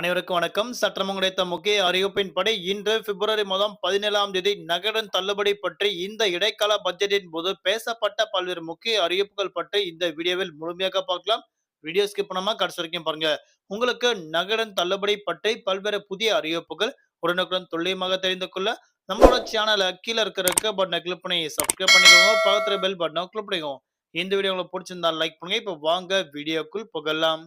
அனைவருக்கும் வணக்கம். சற்றம் கிடைத்த முக்கிய அறிவிப்பின்படி இன்று பிப்ரவரி மாதம் பதினேழாம் தேதி நகரன் தள்ளுபடி பற்றி இந்த இடைக்கால பட்ஜெட்டின் போது பேசப்பட்ட பல்வேறு முக்கிய அறிவிப்புகள் பற்றி இந்த வீடியோவில் முழுமையாக பார்க்கலாம். வீடியோ ஸ்கிப் பண்ணாம கடைசி வரைக்கும் பாருங்க. உங்களுக்கு நகரன் தள்ளுபடி பற்றி பல்வேறு புதிய அறிவிப்புகள் உடனுக்குடன் துல்லியமாக தெரிந்து கொள்ள நம்மளோட சேனலை கீழே இருக்கிற பட்டனை கிளிக் பண்ணி சப்ஸ்கிரைப் பண்ணிக்கோங்க. பக்கத்துல பெல் பட்டனை கிளிக் பண்ணிக்கோங்க. இந்த வீடியோ உங்களுக்கு பிடிச்சிருந்தா லைக் பண்ணுங்க. இப்போ வாங்க வீடியோக்குள் புகழலாம்.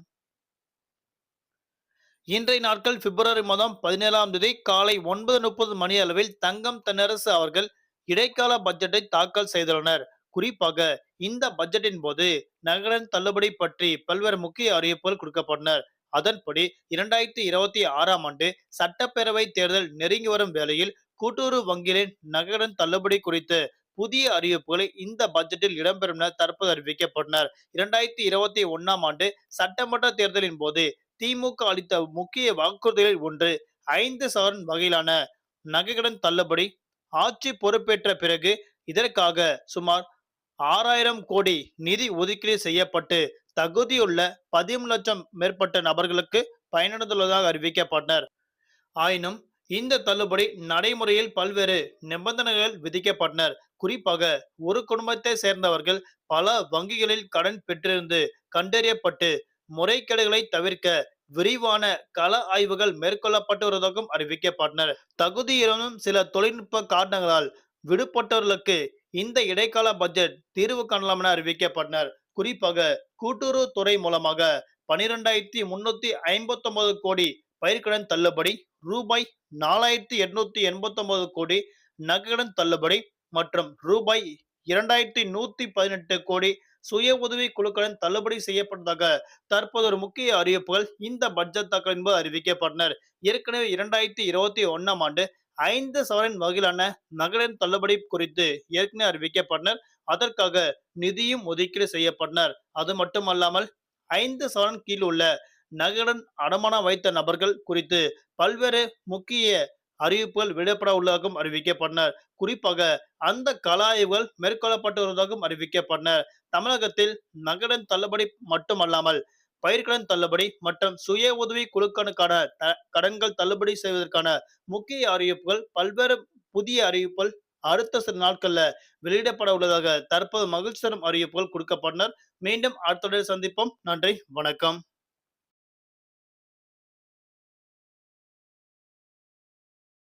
இன்றைய நாட்கள் பிப்ரவரி மாதம் பதினேழாம் தேதி காலை ஒன்பது முப்பது மணி அளவில் தங்கம் தென்னரசு அவர்கள் இடைக்கால பட்ஜெட்டை தாக்கல் செய்துள்ளனர். குறிப்பாக இந்த பட்ஜெட்டின் போது நகரன் தள்ளுபடி பற்றி பல்வேறு முக்கிய அறிவிப்புகள் கொடுக்கப்பட்டனர் அதன்படி இரண்டாயிரத்தி இருபத்தி ஆறாம் ஆண்டு சட்டப்பேரவை தேர்தல் நெருங்கி வரும் வேளையில் கூட்டுறவு வங்கிகளின் நகரன் தள்ளுபடி குறித்து புதிய அறிவிப்புகளை இந்த பட்ஜெட்டில் இடம்பெறும் என தற்போது அறிவிக்கப்பட்டனர். இரண்டாயிரத்தி இருபத்தி ஒன்னாம் ஆண்டு சட்டமன்ற தேர்தலின் போது திமுக அளித்த முக்கிய வாக்குறுதிகளில் ஒன்று ஐந்து சவரன் வகையிலான நகைக்கடன் தள்ளுபடி. ஆட்சி பொறுப்பேற்ற பிறகு இதற்காக சுமார் ஆறாயிரம் கோடி நிதி ஒதுக்கீடு செய்யப்பட்டு தகுதியுள்ள பதிமூணு லட்சம் மேற்பட்ட நபர்களுக்கு பயனடைந்துள்ளதாக அறிவிக்கப்பட்டனர். ஆயினும் இந்த தள்ளுபடி நடைமுறையில் பல்வேறு நிபந்தனைகள் விதிக்கப்பட்டனர். குறிப்பாக ஒரு குடும்பத்தை சேர்ந்தவர்கள் பல வங்கிகளில் கடன் பெற்றிருந்து கண்டறியப்பட்டு முறைகேடுகளை தவிர்க்க விரிவான கள ஆய்வுகள் மேற்கொள்ளப்பட்டு வருவதாகவும் அறிவிக்கப்பட்டனர். தகுதியிலும் சில தொழில்நுட்ப காரணங்களால் விடுபட்டவர்களுக்கு இந்த இடைக்கால பட்ஜெட் தீர்வு காணலாம் என அறிவிக்கப்பட்டனர். குறிப்பாக கூட்டுறவு துறை மூலமாக பனிரெண்டாயிரத்தி முன்னூத்தி ஐம்பத்தி ஒன்பது கோடி பயிர்க்கடன் தள்ளுபடி ரூபாய் நாலாயிரத்தி எட்நூத்தி எண்பத்தி ஒன்பது கோடி நகைக்கடன் தள்ளுபடி மற்றும் ரூபாய் இரண்டாயிரத்தி நூத்தி பதினெட்டு கோடி சுய உதவி குழுக்களின் தள்ளுபடி செய்யப்பட்டதாக தற்போது ஒரு முக்கிய அறிவிப்புகள் இந்த பட்ஜெட் தாக்கல் என்பது அறிவிக்கப்பட்டனர். ஏற்கனவே இரண்டாயிரத்தி இருபத்தி ஒன்னாம் ஆண்டு ஐந்து சவரன் வகையிலான நகரின் தள்ளுபடி குறித்து ஏற்கனவே அறிவிக்கப்பட்டனர். அதற்காக நிதியும் ஒதுக்கீடு செய்யப்பட்டனர். அது மட்டுமல்லாமல் ஐந்து சவரன் கீழ் உள்ள நகரன் அடமானம் வைத்த நபர்கள் குறித்து பல்வேறு முக்கிய அறிவிப்புகள் விடப்பட உள்ளதாகவும் அறிவிக்கப்பட்டனர் குறிப்பாக அந்த கலாய்வுகள் மேற்கொள்ளப்பட்டு வருவதாகவும் அறிவிக்கப்பட்டனர் தமிழகத்தில் நகரன் தள்ளுபடி மட்டுமல்லாமல் பயிர்கடன் தள்ளுபடி மற்றும் சுய உதவி குழுக்களுக்கான கடன்கள் தள்ளுபடி செய்வதற்கான முக்கிய அறிவிப்புகள் பல்வேறு புதிய அறிவிப்புகள் அடுத்த சில நாட்கள்ல வெளியிடப்பட உள்ளதாக தற்போது மகிழ்ச்சி தரும் அறிவிப்புகள் கொடுக்கப்பட்டனர். மீண்டும் அடுத்த சந்திப்போம். நன்றி. வணக்கம்.